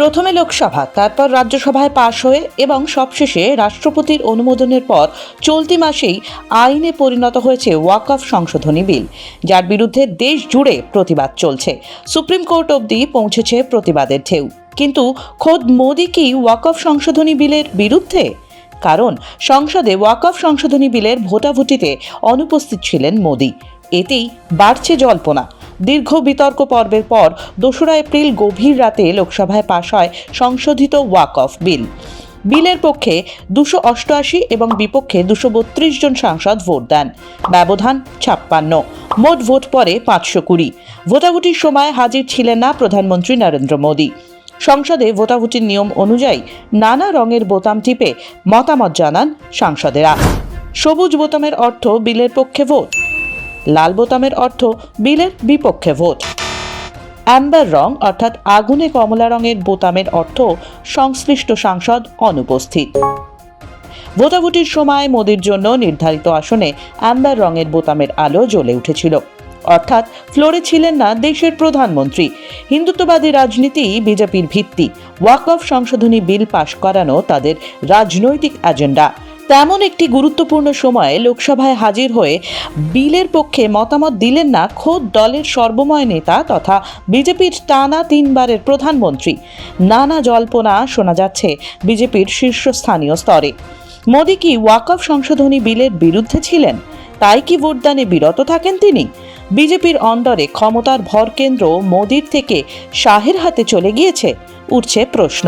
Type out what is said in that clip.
প্রথমে লোকসভা, তারপর রাজ্যসভায় পাশ হয়ে এবং সবশেষে রাষ্ট্রপতির অনুমোদনের পর চলতি মাসেই আইনে পরিণত হয়েছে ওয়াকফ সংশোধনী বিল, যার বিরুদ্ধে দেশ জুড়ে প্রতিবাদ চলছে। সুপ্রিম কোর্ট অবধি পৌঁছেছে প্রতিবাদের ঢেউ। কিন্তু খোদ মোদী কি ওয়াকফ সংশোধনী বিলের বিরুদ্ধে? কারণ সংসদে ওয়াকফ সংশোধনী বিলের ভোটাভুটিতে অনুপস্থিত ছিলেন মোদী। এতেই বাড়ছে জল্পনা। দীর্ঘ বিতর্ক পর্বের পর দোসরা এপ্রিল গভীর রাতে লোকসভায় পাশ হয় সংশোধিত ওয়াকফ বিল। বিলের পক্ষে দুশো অষ্টআশি এবং বিপক্ষে দুশো বত্রিশ জন সাংসদ ভোট দেন। ব্যবধান ছাপ্পান্ন। মোট ভোট পরে পাঁচশো কুড়ি। ভোটাভুটির সময় হাজির ছিলেন না প্রধানমন্ত্রী নরেন্দ্র মোদী। সংসদে ভোটাভুটির নিয়ম অনুযায়ী নানা রঙের বোতাম টিপে মতামত জানান সাংসদেরা। সবুজ বোতামের অর্থ বিলের পক্ষে ভোট। লাল বোতামের অর্থ বিলের বিপক্ষে ভোট। অ্যাম্বার রং, অর্থাৎ আগুনে কমলা রঙের বোতামের অর্থ সংশ্লিষ্ট সাংসদ অনুপস্থিত। ভোটাভুটির সময় মোদির জন্য নির্ধারিত আসনে অ্যাম্বার রঙের বোতামের আলো জ্বলে উঠেছিল। অর্থাৎ ফ্লোরে ছিলেন না দেশের প্রধানমন্ত্রী। হিন্দুত্ববাদী রাজনীতি, বিজেপির ভিত্তি। ওয়াকফ সংশোধনী বিল পাশ করানো তাদের রাজনৈতিক এজেন্ডা। তেমন একটি গুরুত্বপূর্ণ সময়ে লোকসভায় হাজির হয়ে বিলের পক্ষে মতামত দিলেন না খোদ দলের সর্বময় নেতা তথা বিজেপির টানা তিনবারের প্রধানমন্ত্রী। নানা জল্পনা শোনা যাচ্ছে বিজেপির শীর্ষস্থানীয় স্তরে। মোদী কি ওয়াকফ সংশোধনী বিলের বিরুদ্ধে ছিলেন? তাই কি ভোটদানে বিরত থাকেন তিনি? বিজেপির অন্দরে ক্ষমতার ভরকেন্দ্র মোদির থেকে শাহের হাতে চলে গিয়েছে, উঠছে প্রশ্ন।